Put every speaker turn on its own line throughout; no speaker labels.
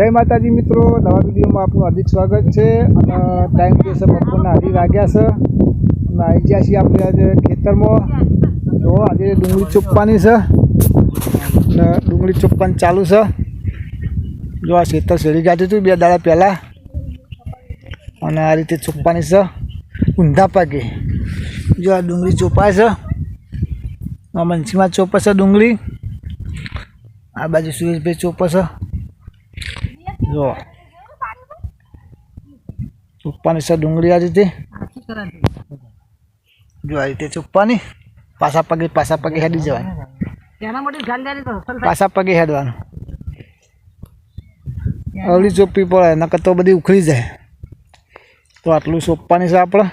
જય માતાજી મિત્રો, નવા વિડીયોમાં આપનું હાર્દિક સ્વાગત છે. અને ટાઈમ જે છે, બપોરના અઢી વાગ્યા છે. અને આવી ગયા છીએ આપણે આજે ખેતરમાં. જો, આજે ડુંગળી ચોપવાની છે. અને ડુંગળી ચોપ્પાની ચાલુ છે. જો, આ ખેતર શેરી કાઢ્યું હતું બે દાડા પહેલાં. અને આ રીતે ચોપવાની છે. ઊંધા પાકે. જો, આ ડુંગળી ચોપાય છે. આ મંચીમાં ચોપે છે ડુંગળી. આ બાજુ સુરેશભાઈ ચોપે છે. જો. ચોપ્પાની છે ડુંગળી આ રીતે જો આ રીતે ચોપ્પાની પાછા પગે પાછા પગે હેડી જવાનું. પાછા પગે હેડવાનું. અવળી ચોપ્પી પડે નકર તો બધી ઉખડી જાય. તો આટલું સોંપવાની છે આપણે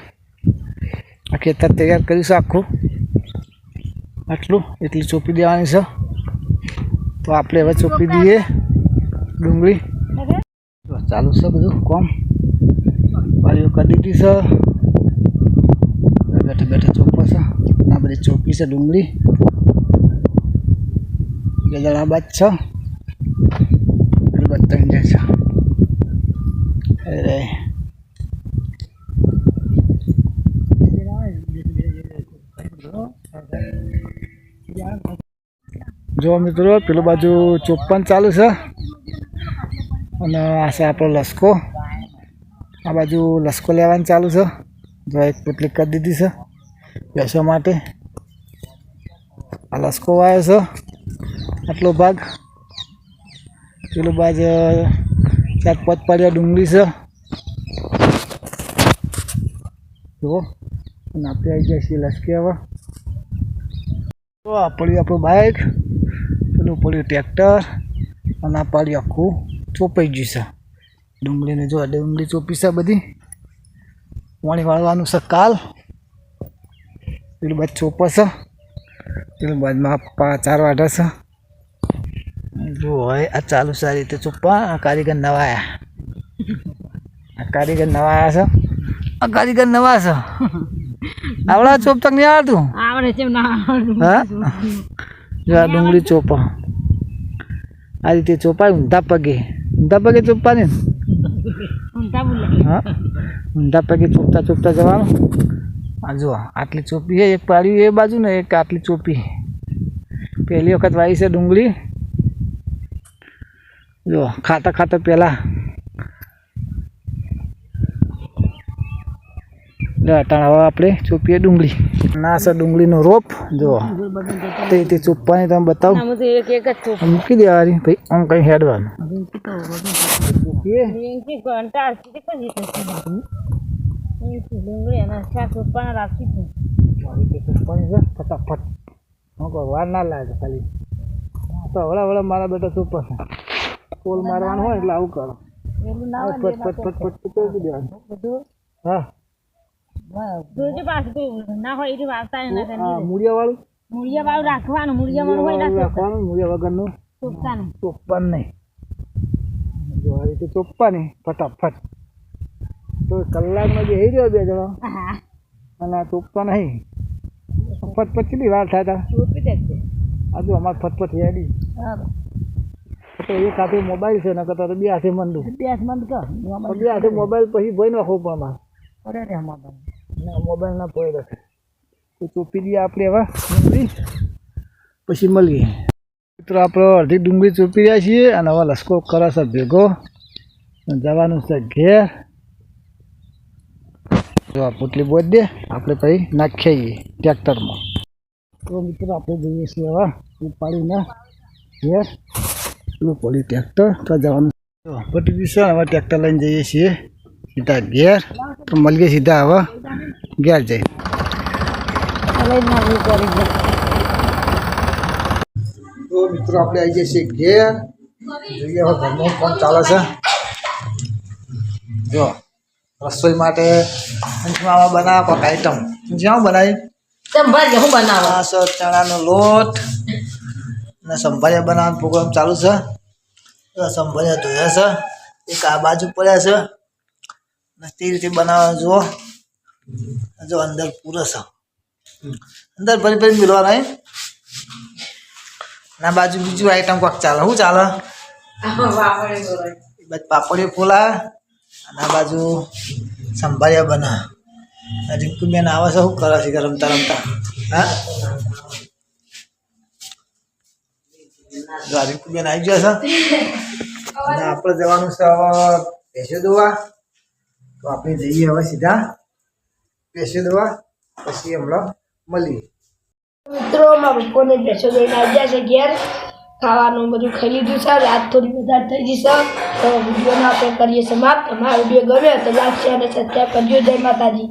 આ ખેતર તૈયાર કરીશું આખું. આટલું એટલી ચોપી દેવાની છે. તો આપણે હવે ચોપી દઈએ. ડુંગળી. ચાલુ છે બધું કોમ. વાળીઓ કરી દીધી છે. બેઠે બેઠે ચોપો છે. આ બધી ચોપી છે, ડુંગળી. બે છે. બધા જાય છે. અરે જો મિત્રો, પેલું બાજુ ચોપ્પન ચાલુ છે. અને આ છે આપણો લસકો. આ બાજુ લસકો લેવાનું ચાલુ છે. જો એક પોટલી કરી દીધી છે બેસવા માટે. આ લસકો વાયો છે. આટલો ભાગ. પેલો બાજ ચાર પાંચ પાડ્યા ડુંગળી છે. જુઓ. અને આપણે આવી ગયા છીએ લસકી હવે. તો આ પડ્યું આપણું બાઇક પેલું પડ્યું ટ્રેક્ટર અને આ પાડ્યું આખું. ચોપાઈ ગયું છે. ડુંગળીને જો ડુંગળી ચોપી છે બધી. પાણી વાળવાનું છે કાલ. પેલું બાદ ચોપા છે. પેલું બાદમાં પા ચાર વાઢા છે. જો હોય આ ચાલુ સારી રીતે ચોપ્પા આ કારીગર નવા આવ્યા આ કારીગર નવા આવ્યા છે. આ કારીગર નવા છે. આવડા ચોપ તક નહીં આવડતું?
આવડે છે ના
હા? જો આ ડુંગળી ચોપા. આ રીતે ચોપાય ઊંધા પગે. પગે ચોપવાની? હા? ઊંધા પગે ચૂપતા ચૂપતા જવાનું? આ જુઓ આટલી ચોપી છે એક પાડ્યું એ બાજુ ને એક આટલી ચોપી પહેલી વખત વાઈ છે ડુંગળી. જો ખાતા ખાતા પહેલાં હવે આપણે ચોપીએ ડુંગળી ના છે ડુંગળીનો રોપ જો તે રીતે ચોપવાની તમે બતાવો
એક એક જ
મૂકી દેવાની ભાઈ આમ કંઈ હેડવાનું ફટાફટ વાર ના લાગે ખાલી તો હવળા હવળા મારા બેટા ચોપા કોલ મારવાનું હોય એટલે આવું કરો ફટ ફટ ફટ ફટ ફટ દેવાનું હા
જોજો પાછું કોઈ ના હોય એ વાવતા એના
આ મૂળિયા વાળું?
મૂળિયા વાવ રાખવાનું મૂળિયા વાળું હોય ના
રાખવાનું મૂળિયા વગરનું?
ચોપતાનું
ચોપ્પન નહીં જો આ રીતે ચોપ્પાની ફટાફટ. તો કલાકમાં બેસી રહ્યો બે જણા.
હા.
અને આ ચોપ્પા નહીં. ફટફટ કેટલી વાર થાય તા. આજુ અમારે ફટફટ
હા
તો એક હાથે મોબાઈલ છે નકર તો બે હાથે મંડું
અભ્યાસ બંધ કર
બે હાથે મોબાઈલ પછી ભઈ નાખવો પણ
અરે રે અમાર
ના મોબાઈલ ના પડે તો ચોપી દઈએ આપણે હવે ડુંગળી. પછી મળીએ મિત્રો આપણે અડધી ડુંગળી ચોપી રહ્યા છીએ અને હવે લસકો કરે છે ભેગો. જવાનું છે ઘેર. જો આ પોટલી બોજ દે આપણે પછી નાખી આવીએ ટ્રેક્ટરમાં. તો મિત્રો આપણે જઈએ છીએ હવે ઉપાડીને ઘેર. પેલું પડી ટ્રેક્ટર, તો જવાનું પટી દીધું હવે ટ્રેક્ટર લઈને જઈએ છીએ. સીધા ઘેર તો મળીએ સીધા હવે ઘેર જઈ. તો મિત્રો આપણે આવી જઈએ છીએ ઘેર. જોઈએ હવે ઘરનું કોણ ચાલે છે. જો રસોઈ માટે પંચમામાં બનાવ કોઈક આઈટમ જ્યાં બનાવી?
સંભાજી હું બનાવો?
આ છે ચણાનો લોટ. અને સંભાજી બનાવવાનો પ્રોગ્રામ ચાલુ છે. સંભાજી ધોયા છે. એક આ બાજુ પડ્યા છે. તે રીતે બનાવવાનું જુઓ. જો અંદર પૂરો છે અંદર ભરી ભરી મિલવાના ના બાજુ બીજું આઈટમ કોક ચાલે. શું ચાલે? બાજુ પાપડીઓ ફોલા. અને આ બાજુ સંભાળ્યા બના. રિંકુબેન આવે છે, શું કરે છે રમતા રમતા? હા? રિંકુબેન આવી ગયા છે. આપણે જવાનું છે હવે દોવા. તો આપણે જઈએ હવે સીધા ભેંસો દવા, પછી હમણાં મળીએ.
મિત્રો મારા પપ્પાને બેસો લઈને આવી ગયા છે ઘેર. ખાવાનું બધું ખાઈ લીધું છે. રાત થોડી વધારે થઈ જશે તો વિડીયોને આપણે કરીએ સમાપ્ત. અમારા વીડિયો ગમ્યો તો લાગશે અને સત્યા કરજો. જય માતાજી.